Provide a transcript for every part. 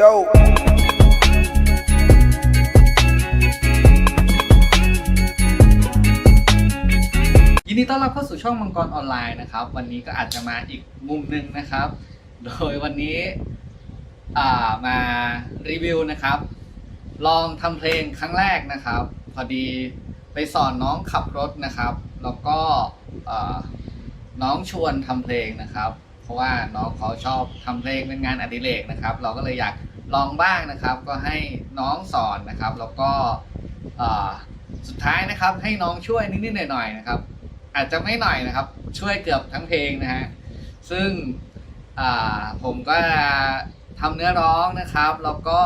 go. ยินดีต้อนรับเข้าสู่ช่องมังกรออนไลน์นะครับ วันนี้ก็อาจจะมาอีกมุมหนึ่งนะครับ โดยวันนี้ามารีวิวนะครับ ลองทำเพลงครั้งแรกนะครับ พอดีไปสอนน้องขับรถนะครับ แล้วก็น้องชวนทำเพลงนะครับ เพราะว่าน้องเขาชอบทำเพลงเป็นงานอดิเรกนะครับ เราก็เลยอยาก ลองบ้างนะครับ ก็ให้น้องสอนนะครับ แล้วก็สุดท้ายนะครับ ให้น้องช่วยนิดๆหน่อยๆนะครับ อาจจะไม่หน่อยนะครับ ช่วยเกือบทั้งเพลงนะฮะซึ่งผมก็จะทำเนื้อร้องนะครับ แล้วก็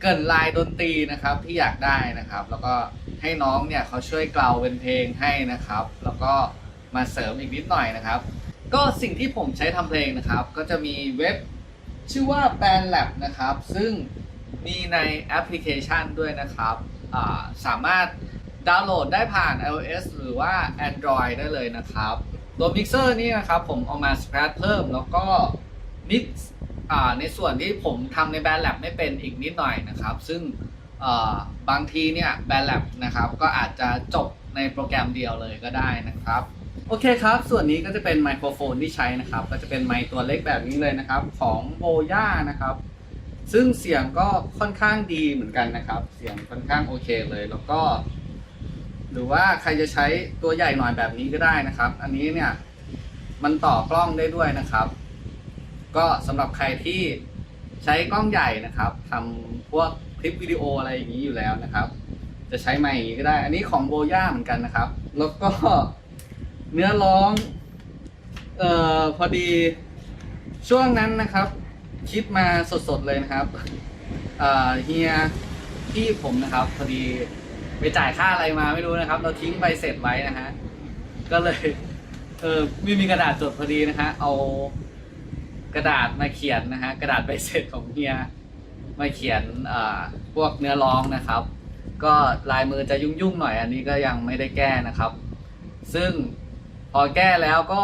เกินลายดนตรีนะครับที่อยากได้นะครับ แล้วก็ให้น้องเนี่ยเขาช่วยเกลาเป็นเพลงให้นะครับ แล้วก็มาเสริมอีกนิดหน่อยนะครับ ก็สิ่งที่ผมใช้ทำเพลงนะครับ ก็จะมีเว็บ ชื่อว่า b a n Lab นะครับ ซึ่งมีในแอปพลิเคชันด้วยนะครับาสามารถดาวน์โหลดได้ผ่าน iOS หรือว่า Android ได้เลยนะครับตัวมิกเซอร์นี่นะครับผมเอามาส c คร t เพิ่มแล้วก็มิกซ์ในส่วนที่ผมทำในแบนด์แลบไม่เป็นอีกนิดหน่อยนะครับ ซึ่งาบางทีเนี่ยแบนด์แลบนะครับก็อาจจะจบในโปรแกรมเดียวเลยก็ได้นะครับ โอเคครับ ส่วนนี้ก็จะเป็นไมโครโฟนที่ใช้นะครับ ก็จะเป็นไมค์ตัวเล็กแบบนี้เลยนะครับ ของโบย่านะครับ ซึ่งเสียงก็ค่อนข้างดีเหมือนกันนะครับ เสียงค่อนข้างโอเคเลย แล้วก็ หรือว่าใครจะใช้ตัวใหญ่หน่อยแบบนี้ก็ได้นะครับ อันนี้เนี่ยมันต่อกล้องได้ด้วยนะครับ ก็สำหรับใครที่ใช้กล้องใหญ่นะครับทำพวกคลิปวิดีโออะไรอย่างนี้อยู่แล้วนะครับ จะใช้ไมค์อย่างนี้ก็ได้ อันนี้ของโบย่าเหมือนกันนะครับ แล้วก็ เนื้อร้อง เอ่อพอดีช่วงนั้นนะครับ คิดมาสดๆเลยนะครับ เอ่อเฮียพี่ผมนะครับ พอดีไปจ่ายค่าอะไรมาไม่รู้นะครับ เราทิ้งใบเสร็จไว้นะฮะก็เลยเออไม่มีกระดาษจดพอดีนะฮะเอากระดาษมาเขียนนะฮะกระดาษใบเสร็จของเฮียมาเขียนอ่าพวกเนื้อร้องนะครับ ก็ลายมือจะยุ่งๆหน่อยอันนี้ก็ยังไม่ได้แก้นะครับ ซึ่ง พอแก้แล้วก็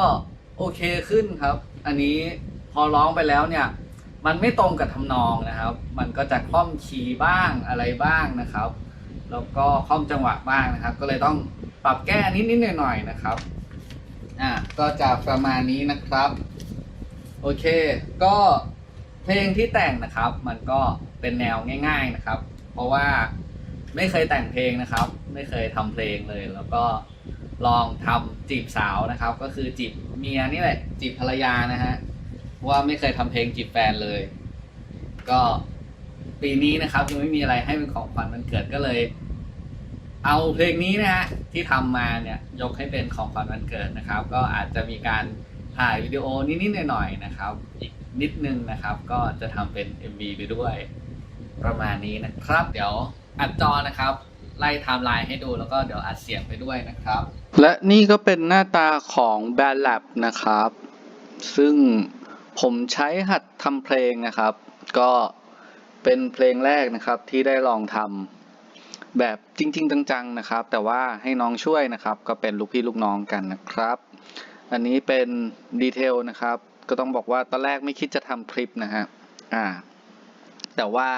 โอเคขึ้นครับ อันนี้พอร้องไปแล้วเนี่ย มันไม่ตรงกับทำนองนะครับ มันก็จะคล่อมคีย์บ้างอะไรบ้างนะครับ แล้วก็คล่อมจังหวะบ้างนะครับ ก็เลยต้องปรับแก้นิดๆหน่อยๆนะครับอ่าก็จะประมาณนี้นะครับ โอเค ก็เพลงที่แต่งนะครับ มันก็เป็นแนวง่าย ๆนะครับ เพราะว่าไม่เคยแต่งเพลงนะครับ ไม่เคยทำเพลงเลยแล้วก็ ลองทำจีบสาวนะครับ ก็คือจีบเมียนี่แหละ จีบภรรยานะฮะว่าไม่เคยทำเพลงจีบแฟนเลย ก็ปีนี้นะครับยังไม่มีอะไรให้เป็นของขวัญวันเกิดก็เลย เอาเพลงนี้นะฮะที่ทำมาเนี่ยยกให้เป็นของขวัญวันเกิดนะครับ ก็อาจจะมีการถ่ายวิดีโอนิดๆหน่อยๆนะครับ อีกนิดนึงนะครับ ก็จะทำเป็น MV ไปด้วย ประมาณนี้นะครับ เดี๋ยวอัดจอนะครับ ไล่ไทม์ไลน์ให้ดูแล้วก็เดี๋ยวอัดเสียงไปด้วยนะครับ และนี่ก็เป็นหน้าตาของ b a n d Lab นะครับ ซึ่งผมใช้หัดทำเพลงนะครับ ก็เป็นเพลงแรกนะครับที่ได้ลองทำแบบจริง ๆ จังๆนะครับ แต่ว่าให้น้องช่วยนะครับ ก็เป็นลูกพี่ลูกน้องกันนะครับ อันนี้เป็นดีเทลนะครับ ก็ต้องบอกว่าตอนแรกไม่คิดจะทำคลิปนะฮะอ่าแต่ว่า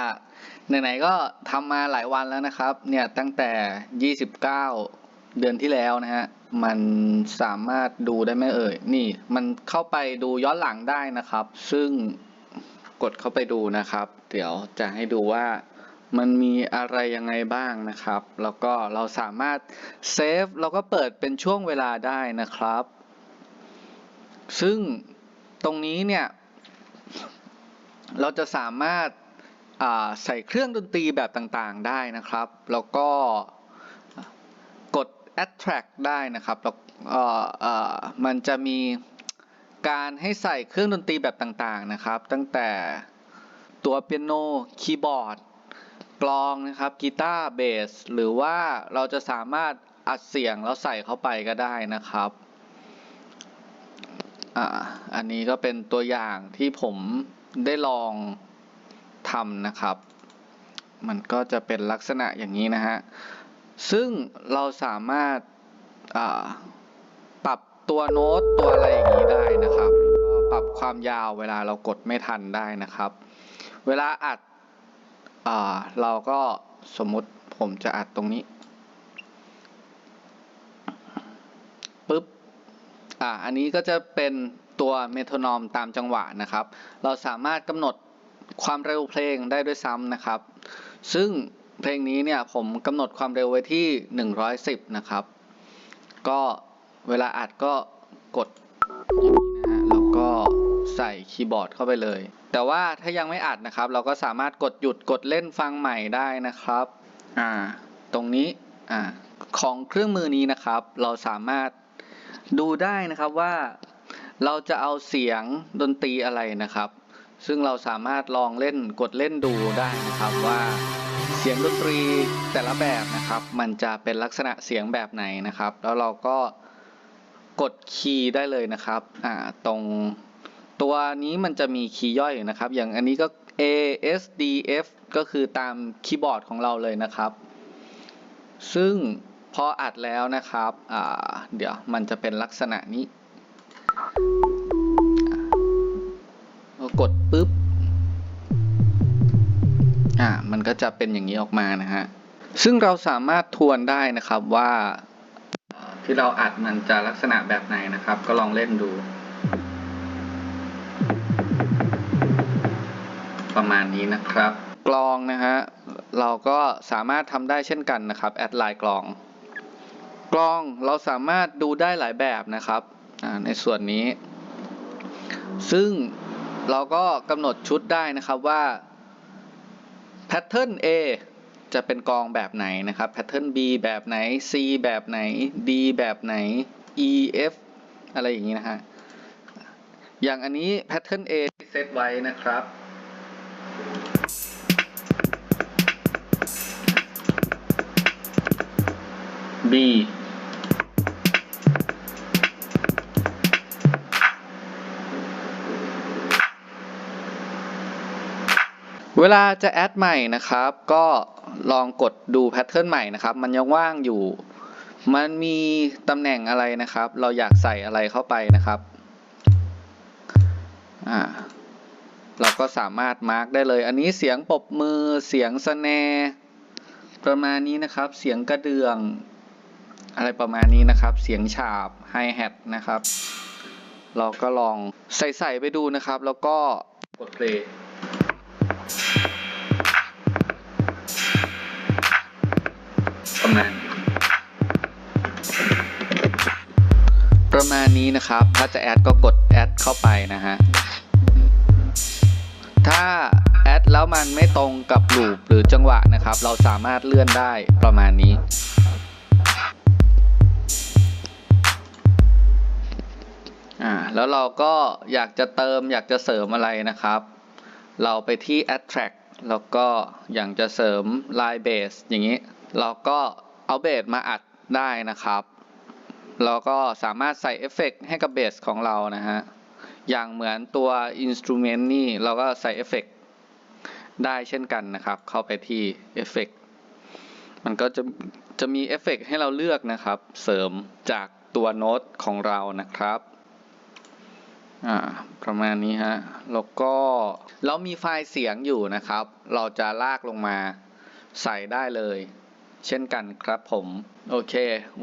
ไหนๆก็ทำมาหลายวันแล้วนะครับ เนี่ยตั้งแต่ 29 เดือนที่แล้วนะฮะ มันสามารถดูได้ไหมเอ่ย นี่มันเข้าไปดูย้อนหลังได้นะครับ ซึ่งกดเข้าไปดูนะครับ เดี๋ยวจะให้ดูว่ามันมีอะไรยังไงบ้างนะครับ แล้วก็เราสามารถเซฟแล้วก็เปิดเป็นช่วงเวลาได้นะครับ ซึ่งตรงนี้เนี่ย เราจะสามารถ ใส่เครื่องดนตรีแบบต่างๆได้นะครับ แล้วก็กด add track ได้นะครับแล้วมันจะมีการให้ใส่เครื่องดนตรีแบบต่างๆนะครับ ตั้งแต่ตัวเปียโน คีย์บอร์ด กลองนะครับกีตาร์เบส หรือว่าเราจะสามารถอัดเสียงแล้วใส่เข้าไปก็ได้นะครับอ่าอันนี้ก็เป็นตัวอย่างที่ผมได้ลอง ทำนะครับ มันก็จะเป็นลักษณะอย่างนี้นะฮะ ซึ่งเราสามารถาปรับตัวโน้ตตัวอะไรอย่างนี้ได้นะครับก็ปรับความยาวเวลาเรากดไม่ทันได้นะครับ เวลาอัดเราก็สมมติผมจะอัดตรงนี้ปุ๊บอ่าอันนี้ก็จะเป็นตัวเมโทรนอมตามจังหวะนะครับ เราสามารถกำหนด ความเร็วเพลงได้ด้วยซ้ำนะครับ ซึ่งเพลงนี้เนี่ยผมกำหนดความเร็วไว้ที่ 110 นะครับ ก็เวลาอัดก็กดอย่างนี้นะฮะแล้วก็ใส่คีย์บอร์ดเข้าไปเลย แต่ว่าถ้ายังไม่อัดนะครับ เราก็สามารถกดหยุดกดเล่นฟังใหม่ได้นะครับอ่าตรงนี้อ่าของเครื่องมือนี้นะครับ เราสามารถดูได้นะครับว่าเราจะเอาเสียงดนตรีอะไรนะครับ ซึ่งเราสามารถลองเล่นกดเล่นดูได้นะครับว่าเสียงดนตรีแต่ละแบบนะครับ มันจะเป็นลักษณะเสียงแบบไหนนะครับ แล้วเราก็กดคีย์ได้เลยนะครับอ่าตรงตัวนี้มันจะมีคีย์ย่อยนะครับ อย่างอันนี้ก็ A S D F ก็คือตามคีย์บอร์ดของเราเลยนะครับ ซึ่งพออัดแล้วนะครับ เดี๋ยวมันจะเป็นลักษณะนี้ กดปุ๊บ อ่า มันก็จะเป็นอย่างนี้ออกมานะฮะ ซึ่งเราสามารถทวนได้นะครับว่าที่เราอัดมันจะลักษณะแบบไหนนะครับ ก็ลองเล่นดู ประมาณนี้นะครับ กลองนะฮะ เราก็สามารถทำได้เช่นกันนะครับ แอดไลน์กลอง กลองเราสามารถดูได้หลายแบบนะครับอ่าในส่วนนี้ ซึ่ง เราก็กำหนดชุดได้นะครับว่าแพทเทิร์น A จะเป็นกองแบบไหนนะครับแพทเทิร์น B แบบไหน C แบบไหน D แบบไหน E F อะไรอย่างนี้นะฮะอย่างอันนี้แพทเทิร์น A ที่เซตไว้นะครับ B เวลาจะแอดใหม่นะครับ ก็ลองกดดูแพทเทิร์นใหม่นะครับ มันยังว่างอยู่ มันมีตำแหน่งอะไรนะครับ เราอยากใส่อะไรเข้าไปนะครับอ่าเราก็สามารถมาร์กได้เลย อันนี้เสียงปบมือเสียงสแนประมาณนี้นะครับ เสียงกระเดื่อง อะไรประมาณนี้นะครับ เสียงฉาบไฮแฮทนะครับ เราก็ลองใส่ใส่ไปดูนะครับ แล้วก็กดเพลย์ ประมาณ ประมาณนี้นะครับ ถ้าจะแอดก็กดแอดเข้าไปนะฮะ ถ้าแอดแล้วมันไม่ตรงกับลูปหรือจังหวะนะครับ เราสามารถเลื่อนได้ประมาณนี้อ่าแล้วเราก็อยากจะเติมอยากจะเสริมอะไรนะครับ เราไปที่ add track แล้วก็อย่างจะเสริม line bass อย่างนี้ เราก็เอาเบสมาอัดได้นะครับเราก็สามารถใส่เอฟเฟกต์ให้กับเบสของเรานะฮะ อย่างเหมือนตัว instrument นี่เราก็ใส่เอฟเฟกต์ได้เช่นกันนะครับ เข้าไปที่เอฟเฟกต์มันก็จะจะมีเอฟเฟกต์ให้เราเลือกนะครับ เสริมจากตัวโน้ตของเรานะครับ อ่าประมาณนี้ฮะ แล้วก็เรามีไฟล์เสียงอยู่นะครับ เราจะลากลงมาใส่ได้เลย เช่นกันครับผมโอเค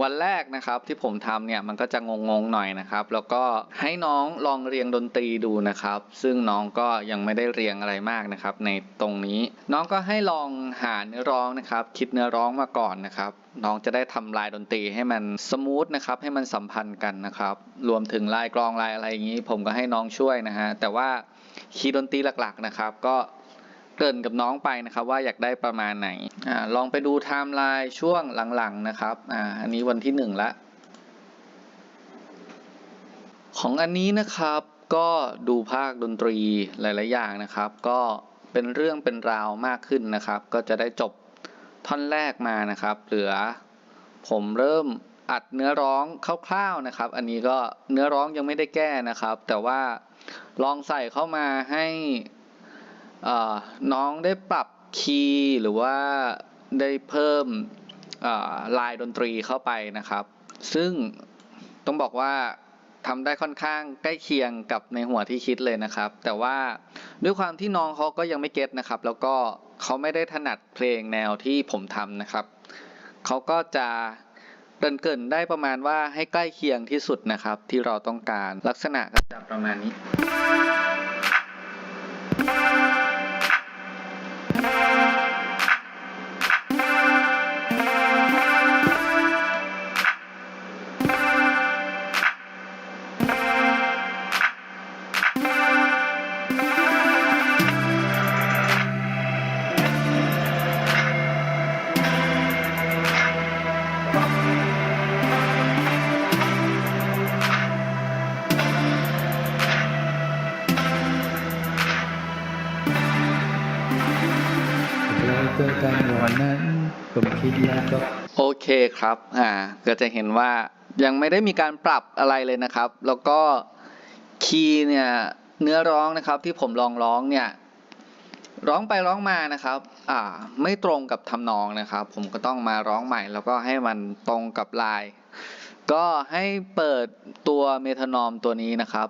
วันแรกนะครับที่ผมทำเนี่ยมันก็จะงงๆหน่อยนะครับ แล้วก็ให้น้องลองเรียงดนตรีดูนะครับ ซึ่งน้องก็ยังไม่ได้เรียงอะไรมากนะครับ ในตรงนี้ น้องก็ให้ลองหาเนื้อร้องนะครับ คิดเนื้อร้องมาก่อนนะครับ น้องจะได้ทำลายดนตรีให้มันสมูทนะครับ ให้มันสัมพันธ์กันนะครับ รวมถึงลายกลองลายอะไรอย่างนี้ ผมก็ให้น้องช่วยนะฮะแต่ว่าคีย์ดนตรีหลักๆนะครับ ก็ เกินกับน้องไปนะครับว่าอยากได้ประมาณไหนอลองไปดูไทม์ไลน์ช่วงหลังๆนะครับออันนี้วันที่หนึ่งละของอันนี้นะครับก็ดูภาคดนตรีหลายๆอย่างนะครับ ก็เป็นเรื่องเป็นราวมากขึ้นนะครับ ก็จะได้จบท่อนแรกมานะครับ เหลือผมเริ่มอัดเนื้อร้องคร่าวๆนะครับ อันนี้ก็เนื้อร้องยังไม่ได้แก้นะครับ แต่ว่าลองใส่เข้ามาให้ น้องได้ปรับคีย์หรือว่าได้เพิ่มลายดนตรีเข้าไปนะครับ ซึ่งต้องบอกว่าทำได้ค่อนข้างใกล้เคียงกับในหัวที่คิดเลยนะครับ แต่ว่าด้วยความที่น้องเขาก็ยังไม่เก็ตนะครับ แล้วก็เขาไม่ได้ถนัดเพลงแนวที่ผมทำนะครับเขาก็จะเกินเกินได้ประมาณว่าให้ใกล้เคียงที่สุดนะครับ ที่เราต้องการลักษณะก็จะประมาณนี้ เคครับ อ่า ก็จะเห็นว่ายังไม่ได้มีการปรับอะไรเลยนะครับ แล้วก็คีย์เนี่ยเนื้อร้องนะครับที่ผมลองร้องเนี่ยร้องไปร้องมานะครับ อ่า ไม่ตรงกับทำนองนะครับ ผมก็ต้องมาร้องใหม่ แล้วก็ให้มันตรงกับลาย ก็ให้เปิดตัวเมทานอมตัวนี้นะครับ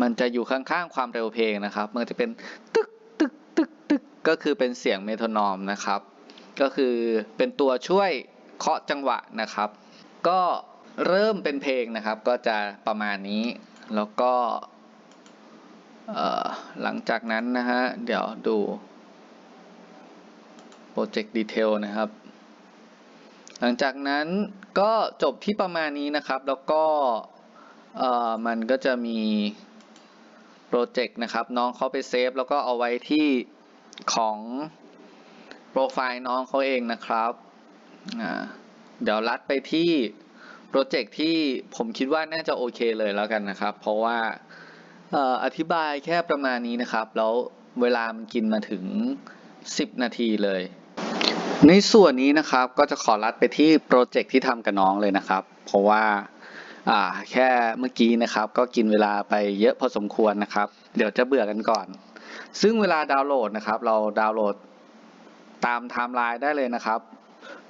มันจะอยู่ข้างๆความเร็วเพลงนะครับ มันจะเป็นตึกตึกตึกตึกก็คือเป็นเสียงเมทานอมนะครับ ก็คือเป็นตัวช่วย เคาะจังหวะนะครับ ก็เริ่มเป็นเพลงนะครับ ก็จะประมาณนี้แล้วก็หลังจากนั้นนะฮะ เดี๋ยวดูโปรเจกต์ดีเทลนะครับ หลังจากนั้นก็จบที่ประมาณนี้นะครับ แล้วก็มันก็จะมีโปรเจกต์นะครับ น้องเขาไปเซฟแล้วก็เอาไว้ที่ของโปรไฟล์น้องเขาเองนะครับ เดี๋ยวรัดไปที่โปรเจกต์ที่ผมคิดว่าน่าจะโอเคเลยแล้วกันนะครับ เพราะว่าอธิบายแค่ประมาณนี้นะครับ แล้วเวลามันกินมาถึง 10 นาทีเลย ในส่วนนี้นะครับก็จะขอรัดไปที่โปรเจกต์ที่ทำกับน้องเลยนะครับ เพราะว่าแค่เมื่อกี้นะครับ ก็กินเวลาไปเยอะพอสมควรนะครับ เดี๋ยวจะเบื่อกันก่อน ซึ่งเวลาดาวน์โหลดนะครับ เราดาวน์โหลดตามไทม์ไลน์ได้เลยนะครับ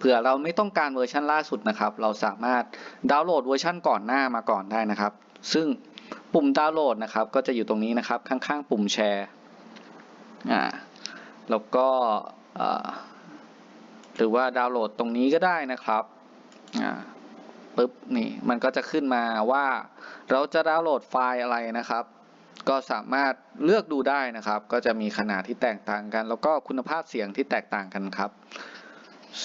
ผื่อเราไม่ต้องการเวอร์ชันล่าสุดนะครับ เราสามารถดาวน์โหลดเวอร์ชันก่อนหน้ามาก่อนได้นะครับ ซึ่งปุ่มดาวน์โหลดนะครับ ก็จะอยู่ตรงนี้นะครับข้างๆ ปุ่มแชร์อ่าแล้วก็หรือว่าดาวน์โหลดตรงนี้ก็ได้นะครับอ่าปึ๊บนี่มันก็จะขึ้นมาว่าเราจะดาวน์โหลดไฟล์อะไรนะครับ ก็สามารถเลือกดูได้นะครับ ก็จะมีขนาดที่แตกต่างกัน แล้วก็คุณภาพเสียงที่แตกต่างกันครับ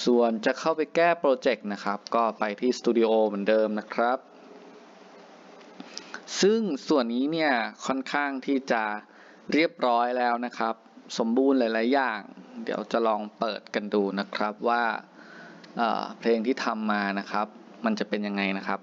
ส่วนจะเข้าไปแก้โปรเจกต์นะครับ ก็ไปที่สตูดิโอเหมือนเดิมนะครับ ซึ่งส่วนนี้เนี่ยค่อนข้างที่จะเรียบร้อยแล้วนะครับ สมบูรณ์หลาย ๆ อย่าง เดี๋ยวจะลองเปิดกันดูนะครับว่าเเพลงที่ทำมานะครับ มันจะเป็นยังไงนะครับ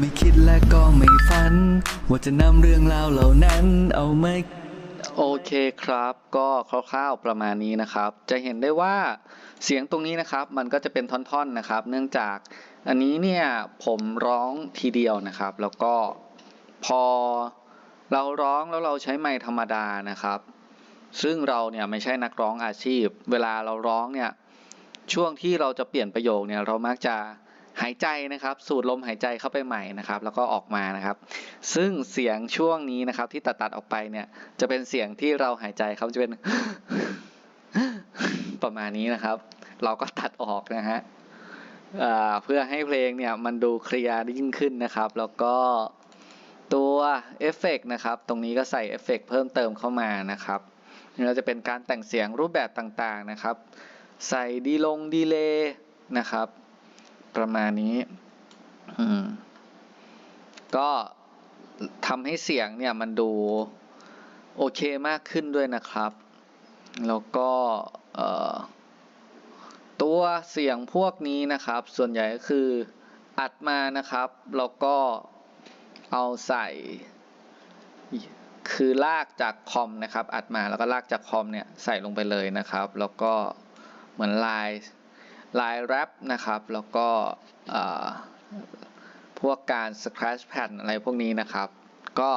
ไม่คิดและก็ไม่ฝัน ว่าจะนำเรื่องราวเหล่านั้นเอามาโอเคครับก็คร่าวๆประมาณนี้นะครับ จะเห็นได้ว่าเสียงตรงนี้นะครับ มันก็จะเป็นท่อนๆนะครับ เนื่องจากอันนี้เนี่ยผมร้องทีเดียวนะครับ แล้วก็พอเราร้องแล้วเราใช้ไมค์ธรรมดานะครับ ซึ่งเราเนี่ยไม่ใช่นักร้องอาชีพ เวลาเราร้องเนี่ยช่วงที่เราจะเปลี่ยนประโยคเนี่ยเรามักจะ หายใจนะครับ สูดลมหายใจเข้าไปใหม่นะครับ แล้วก็ออกมานะครับ ซึ่งเสียงช่วงนี้นะครับ ที่ตัดตัดออกไปเนี่ย จะเป็นเสียงที่เราหายใจครับจะเป็นประมาณนี้นะครับ เราก็ตัดออกนะฮะเเพื่อให้เพลงเนี่ยมันดูเคลียร์ยิ่งขึ้นนะครับ แล้วก็ตัวเอฟเฟกต์นะครับ ตรงนี้ก็ใส่เอฟเฟกต์เพิ่มเติมเข้ามานะครับเราจะเป็นการแต่งเสียงรูปแบบต่างๆนะครับ ใส่ดีลงดีเลย์นะครับ ประมาณนี้ อืม ก็ทำให้เสียงเนี่ยมันดูโอเคมากขึ้นด้วยนะครับ แล้วก็ตัวเสียงพวกนี้นะครับ ส่วนใหญ่ก็คืออัดมานะครับ แล้วก็เอาใส่คือลากจากคอมนะครับ อัดมาแล้วก็ลากจากคอมเนี่ยใส่ลงไปเลยนะครับ แล้วก็เหมือนลาย ลายแรปนะครับ แล้วก็พวกการ scratch pad อะไรพวกนี้นะครับ ก็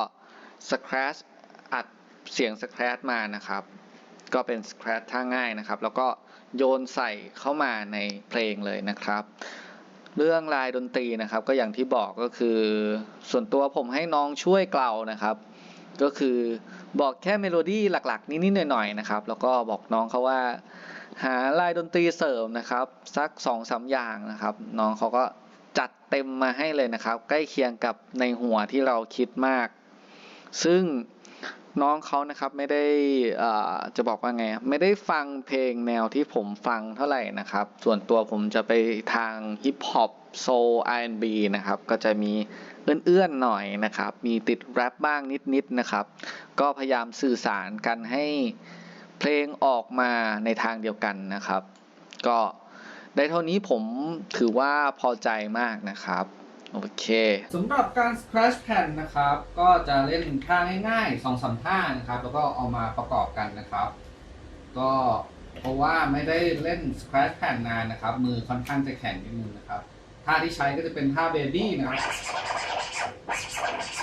scratch อัดเสียง scratch มานะครับ ก็เป็น scratch ท่าง่ายนะครับ แล้วก็โยนใส่เข้ามาในเพลงเลยนะครับ เรื่องลายดนตรีนะครับก็อย่างที่บอกก็คือ ส่วนตัวผมให้น้องช่วยเกลานะครับ ก็คือบอกแค่เมโลดี้หลักๆ นิดๆหน่อยๆนะครับ แล้วก็บอกน้องเขาว่า หาลายดนตรีเสริมนะครับ สักสองสามอย่างนะครับ น้องเขาก็จัดเต็มมาให้เลยนะครับ ใกล้เคียงกับในหัวที่เราคิดมาก ซึ่งน้องเขานะครับไม่ได้จะบอกว่าไง ไม่ได้ฟังเพลงแนวที่ผมฟังเท่าไหร่นะครับ ส่วนตัวผมจะไปทางฮิปฮอปโซล R&B นะครับ ก็จะมีเอื้อนๆหน่อยนะครับ มีติดแรปบ้างนิดๆนะครับ ก็พยายามสื่อสารกันให้ เพลงออกมาในทางเดียวกันนะครับ ก็ได้เท่านี้ผมถือว่าพอใจมากนะครับ โอเคสำหรับการ scratch pen นะครับ ก็จะเล่นท่าง่ายๆ2องสามท่านะครับ แล้วก็เอามาประกอบกันนะครับ ก็เพราะว่าไม่ได้เล่น scratch pen นานนะครับ มือค่อนข้างจะแข็งนิดนึงนะครับท่าที่ใช้ก็จะเป็นท่า baby นะครับ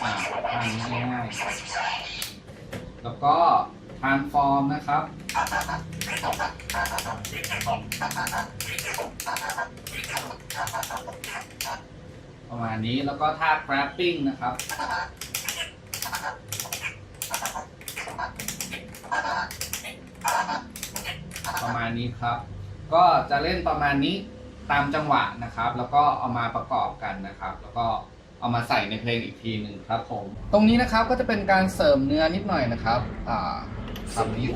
อ่าท่านี้ง่ายๆแล้วก็ transform นะครับ ประมาณนี้แล้วก็ท่า grabbing นะครับ ประมาณนี้ครับ ก็จะเล่นประมาณนี้ตามจังหวะนะครับ แล้วก็เอามาประกอบกันนะครับ แล้วก็ เอามาใส่ในเพลงอีกทีหนึ่งครับผม ตรงนี้นะครับก็จะเป็นการเสริมเนื้อนิดหน่อยนะครับอ่าคำนี้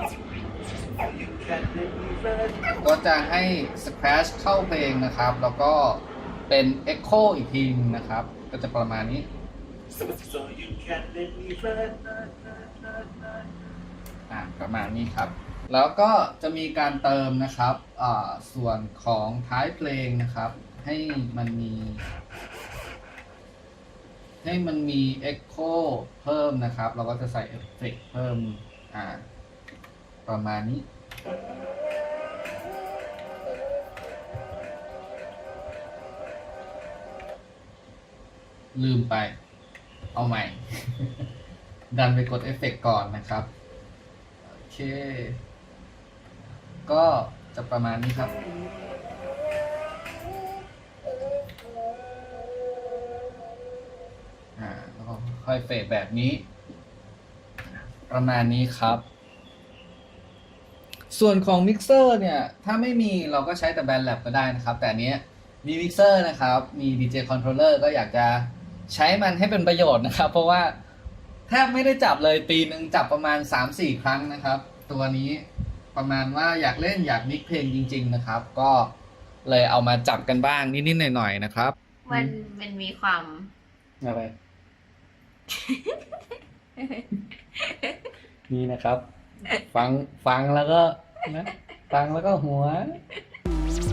ก็จะให้ scratch เข้าเพลงนะครับ แล้วก็เป็น echo อีกทีนึงนะครับ ก็จะประมาณนี้ประมาณนี้ครับ แล้วก็จะมีการเติมนะครับส่วนของท้ายเพลงนะครับ ให้มันมี ให้มันมี echo เพิ่มนะครับ เราก็จะใส่เอฟเฟกเพิ่มอ่าประมาณนี้ ลืมไป เอาใหม่ ดันไปกดเอฟเฟกต์ก่อนนะครับ โอเค ก็จะประมาณนี้ครับ อ่า แล้วก็ค่ อยเฟดแบบนี้ ประมาณนี้ครับ ส่วนของมิกเซอร์เนี่ย ถ้าไม่มีเราก็ใช้แต่แบนแลบก็ได้นะครับ แต่อันเนี้ยมีมิกเซอร์นะครับ มี DJ Controller ก็อยากจะใช้มันให้เป็นประโยชน์นะครับ เพราะว่าแทบไม่ได้จับเลยปีหนึ่งจับประมาณ 3-4 ครั้งนะครับ ตัวนี้ประมาณว่าอยากเล่นอยากมิกเพลงจริง ๆ นะครับ ก็เลยเอามาจับกันบ้างนิดๆหน่อยๆนะครับ มันมันมีความอะไร นี่นะครับ ฟังฟังแล้วก็นะฟังแล้วก็หัว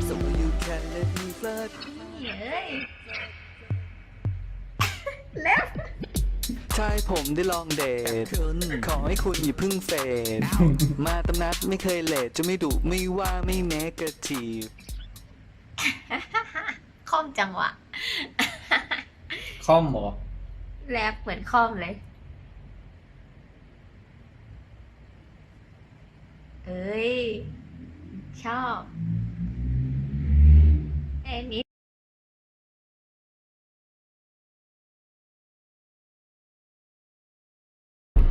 So you can let me flirt เฮ้ยแล้วใช่ผมได้ลองเดทขอให้คุณอย่าเพึ่งเฟดมาตำนัดไม่เคยเลทจะไม่ดุไม่ว่าไม่เนกาทีฟคล่อมจังหวะคอมเหรอ แลกเหมือนคอมเลย เอ้ย ชอบเอ้นี้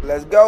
Let's go.